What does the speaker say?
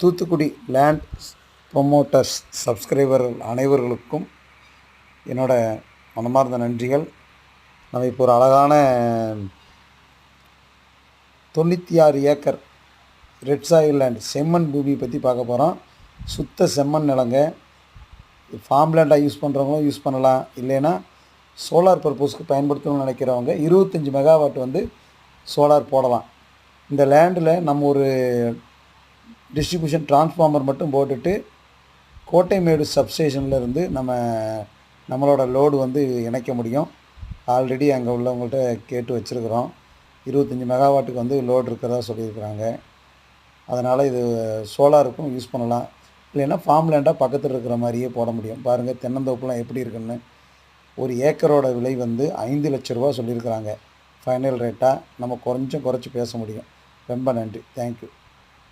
Thoothukudi land promoters சப்ஸ்கிரைபர்கள் அனைவர்களுக்கும் என்னோட மனமார்ந்த நன்றிகள். நம்ம இப்போ ஒரு அழகான தொண்ணூற்றி ஆறு ஏக்கர் ரெட் சாயில் லேண்ட் செம்மண் பூமி பற்றி பார்க்க போகிறோம் சுத்த செம்மண் நிலங்க. ஃபார்ம் லேண்டாக யூஸ் பண்ணுறவங்களும் யூஸ் பண்ணலாம். இல்லைன்னா சோலார் பர்பஸ்க்கு பயன்படுத்தணும்னு நினைக்கிறவங்க இருபத்தஞ்சி மெகாவாட் வந்து சோலார் போடலாம். இந்த லேண்டில் நம்ம ஒரு டிஸ்ட்ரிபியூஷன் டிரான்ஸ்ஃபார்மர் மட்டும் போட்டுட்டு கோட்டைமேடு சப்ஸ்டேஷனில் இருந்து நம்ம நம்மளோட லோடு வந்து இணைக்க முடியும். ஆல்ரெடி அங்கே உள்ளவங்கள்ட்ட கேட்டு வச்சுருக்குறோம். இருபத்தஞ்சி மெகாவாட்டுக்கு வந்து லோடு இருக்கிறதா சொல்லியிருக்கிறாங்க. அதனால் இது சோலாருக்கும் யூஸ் பண்ணலாம். இல்லைன்னா ஃபார்ம் லேண்டாக பக்கத்தில் இருக்கிற மாதிரியே போட முடியும். பாருங்கள் தென்னந்தோப்புலாம் எப்படி இருக்குன்னு. ஒரு ஏக்கரோட விலை வந்து ஐந்து லட்ச ரூபா சொல்லியிருக்கிறாங்க. ஃபைனல் ரேட்டாக நம்ம கொஞ்சம் குறைச்சி பேச முடியும். ரொம்ப நன்றி. தேங்க்யூ